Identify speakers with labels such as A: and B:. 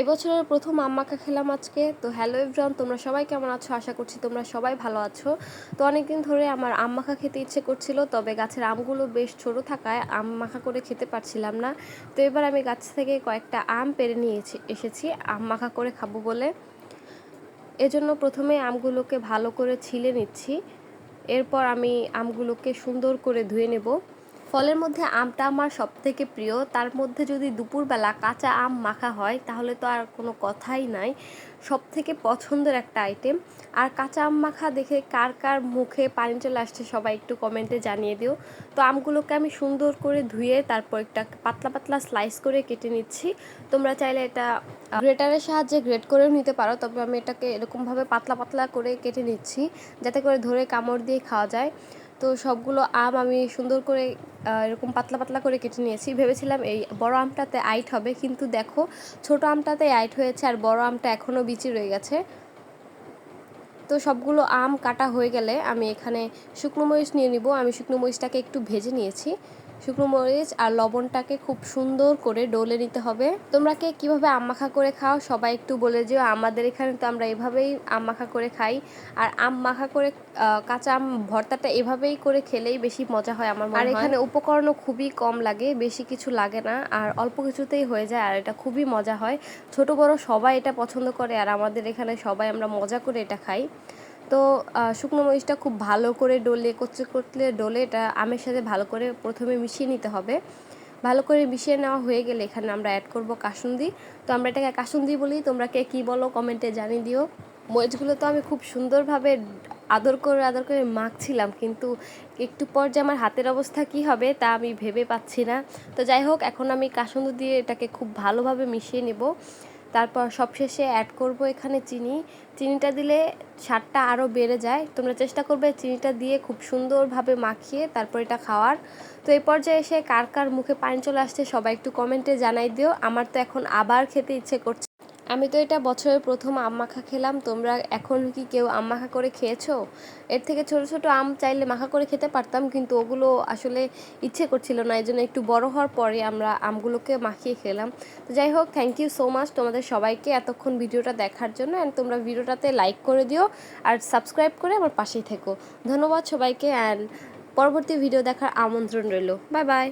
A: এবছরের প্রথম আম মাখা খেলাম আজকে। তো হ্যালো এভরিওয়ান, তোমরা সবাই কেমন আছো? আশা করছি তোমরা সবাই ভালো আছো। তো অনেকদিন ধরে আমার আম মাখা খেতে ইচ্ছে করছিল, তবে গাছের আমগুলো বেশ ছোট থাকায় আম মাখা করে খেতে পারছিলাম না। তো এবার আমি গাছ থেকে কয়েকটা আম পেরে নিয়ে এসেছি আম মাখা করে খাব বলে। এজন্য প্রথমে আমগুলোকে ভালো করে ছিলে নিচ্ছি। এরপর আমি আমগুলোকে সুন্দর করে ধুয়ে নেব। ফলের মধ্যে আমটা আমার সব থেকে প্রিয়। তার মধ্যে যদি দুপুরবেলা কাঁচা আম মাখা হয়, তাহলে তো আর কোনো কথাই নাই। সব থেকে পছন্দের একটা আইটেম আর কাঁচা আম মাখা দেখে কার কার মুখে পানি চলে আসছে সবাই একটু কমেন্টে জানিয়ে দিও। তো আমগুলোকে আমি সুন্দর করে ধুয়ে তারপর একটা পাতলা পাতলা স্লাইস করে কেটে নিচ্ছি। তোমরা চাইলে এটা গ্রেটারের সাহায্যে গ্রেট করেও নিতে পারো, তবে আমি এটাকে এরকমভাবে পাতলা পাতলা করে কেটে নিচ্ছি, যাতে করে ধরে কামড় দিয়ে খাওয়া যায়। তো সবগুলো আম আমি সুন্দর করে এরকম পাতলা পাতলা করে কেটে নিয়েছি। ভেবেছিলাম এই বড় আমটাতে আইট হবে, কিন্তু দেখো ছোট আমটাতে আইট হয়েছে আর বড় আমটা এখনও বিচি রয়ে গেছে। তো সবগুলো আম কাটা হয়ে গেলে আমি এখানে শুকনো মরিচ নিয়ে নিব। আমি শুকনো মরিচটাকে একটু ভেজে নিয়েছি। শুকনো মরিচ আর লবণটাকে খুব সুন্দর করে ডলে নিতে হবে। তোমরা কে কীভাবে আম মাখা করে খাও সবাই একটু বলে যেও আমাদের এখানে তো আমরা এভাবেই আম মাখা করে খাই। আর আম মাখা করে কাঁচা আম ভর্তাটা এভাবেই করে খেলেই বেশি মজা হয় আমার আর এখানে উপকরণও খুবই কম লাগে বেশি কিছু লাগে না। আর অল্প কিছুতেই হয়ে যায় আর এটা খুবই মজা হয়। ছোট বড় সবাই এটা পছন্দ করে আর আমাদের এখানে সবাই আমরা মজা করে এটা খাই। তো শুকনো মরিচটা খুব ভালো করে ডলে কচলে কচলে ডলে এটা আমের সাথে ভালো করে প্রথমে মিশিয়ে নিতে হবে। ভালো করে মিশিয়ে নেওয়া হয়ে গেলে এখানে আমরা অ্যাড করব কাসুন্দি। তো আমরা এটাকে কাসুন্দি বলি, তোমরা কে কী বলো কমেন্টে জানিয়ে দিও। মরিচগুলো তো আমি খুব সুন্দরভাবে আদর করে আদর করে মাখছিলাম, কিন্তু একটু পর যে আমার হাতের অবস্থা কি হবে তা আমি ভেবে পাচ্ছি না। তো যাই হোক, এখন আমি কাসুন্দি দিয়ে এটাকে খুব ভালোভাবে মিশিয়ে নেব। তারপর সবশেষে অ্যাড করব এখানে চিনি। চিনিটা দিলে স্বাদটা আরও বেড়ে যায়। তোমরা চেষ্টা করবে চিনিটা দিয়ে খুব সুন্দরভাবে মাখিয়ে তারপর এটা খাওয়ার। তো এই পর্যায়ে এসে কার কার মুখে পানি চলে আসছে সবাই একটু কমেন্টে জানাই দিও। আমার তো এখন আবার খেতে ইচ্ছে করছে। আমি তো এটা বছরের প্রথম আম মাখা খেলাম। তোমরা এখন কি কেউ আম মাখা করে খেয়েছো? এর থেকে ছোট ছোট আম চাইলে মাখা করে খেতে পারতাম, কিন্তু ওগুলো আসলে ইচ্ছে করছিল না। এই জন্য একটু বড় হওয়ার পরে আমরা আমগুলোকে মাখিয়ে খেলাম। তো যাই হোক থ্যাংক ইউ সো মাচ তোমাদের সবাইকে এতক্ষণ ভিডিওটা দেখার জন্য। অ্যান্ড তোমরা ভিডিওটাতে লাইক করে দিও আর সাবস্ক্রাইব করে আমার পাশেই থেকো। ধন্যবাদ সবাইকে। অ্যান্ড পরবর্তী ভিডিও দেখার আমন্ত্রণ রইল। Bye bye